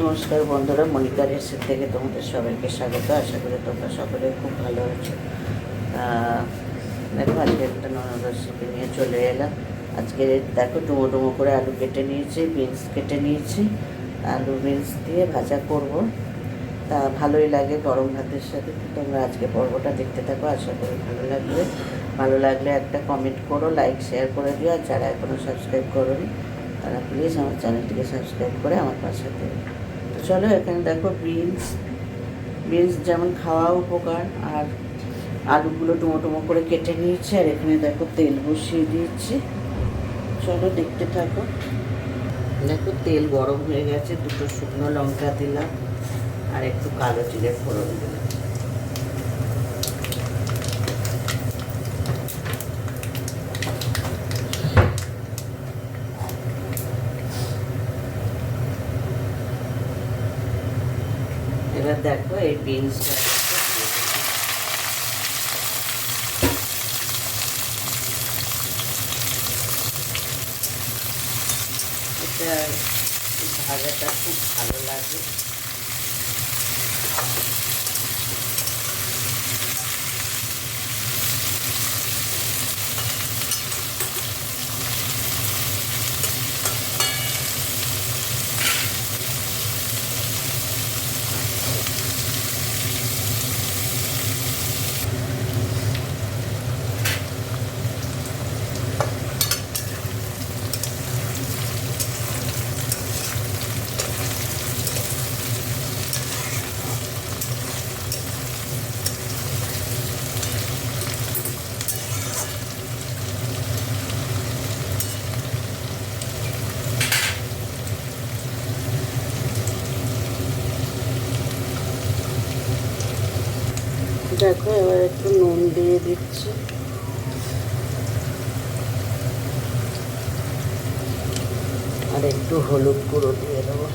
নমস্কার বন্ধুরা মনিকা রেসিপ থেকে তোমাদের সবাইকে স্বাগত। আশা করি তোমরা সকলে খুব ভালো আছো। দেখো, আজকে একটা নতুন রেসিপি নিয়ে চলে এলাম। আজকে দেখো ডুমো ডুমো করে আলু কেটে নিয়েছি বিনস কেটে নিয়েছি। আলু বিনস দিয়ে ভাজা করব। তা ভালোই লাগে গরম ভাতের সাথে। তোমরা আজকে পর্বটা দেখতে থাকো, আশা করি ভালো লাগবে। ভালো লাগলে একটা কমেন্ট করো লাইক শেয়ার করে দিও। আর যারা এখনও সাবস্ক্রাইব করোনি, তারা প্লিজ আমার চ্যানেলটিকে সাবস্ক্রাইব করে আমার পাশে দেবে চলো, এখানে দেখো বিনস বিনস যেমন খাওয়া উপকার, আর আলুগুলো টুমো টুমো করে কেটে নিয়েছি, আর এখানে দেখো তেল বসিয়ে দিয়েছি। চলো, দেখতে থাকো। দেখো, তেল গরম হয়ে গেছে, দুটো শুকনো লঙ্কা দিলাম, আর একটু কালো জিরে ফোড়ন দিলাম। এবার দেখো এই বিনসটা এটা ভাজাটা খুব ভালো লাগে। দেখো এবার একটু নুন দিয়ে দিচ্ছি। আর একটু হলুদ গুঁড়ো দিয়ে দেবো।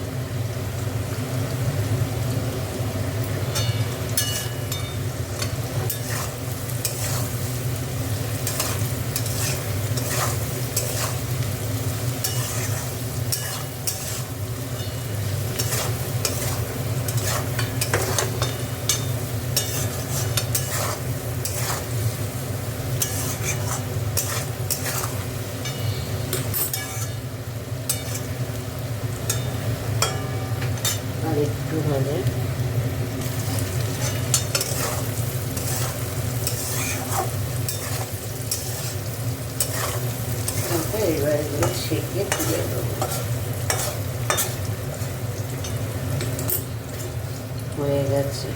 একটু হবে এবার এগুলো ছেঁকে তুলে হয়ে গেছে।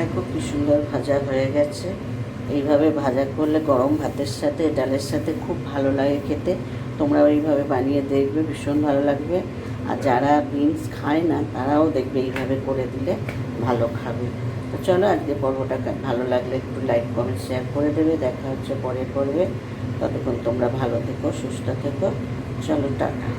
দেখো কি সুন্দর ভাজা হয়ে গেছে। এইভাবে ভাজা করলে গরম ভাতের সাথে, ডালের সাথে খুব ভালো লাগে খেতে। তোমরা এইভাবে বানিয়ে দেখবে, ভীষণ ভালো লাগবে। আর যারা বিনস খায় না, তারাও দেখবে এইভাবে করে দিলে ভালো খাবে। তো চলো আজকে পর্বটা ভালো লাগলে একটু লাইক কমেন্ট শেয়ার করে দেবে। দেখা হচ্ছে পরে করবে ততক্ষণ তোমরা ভালো থেকো, সুস্থ থেকো। চলো টাটা।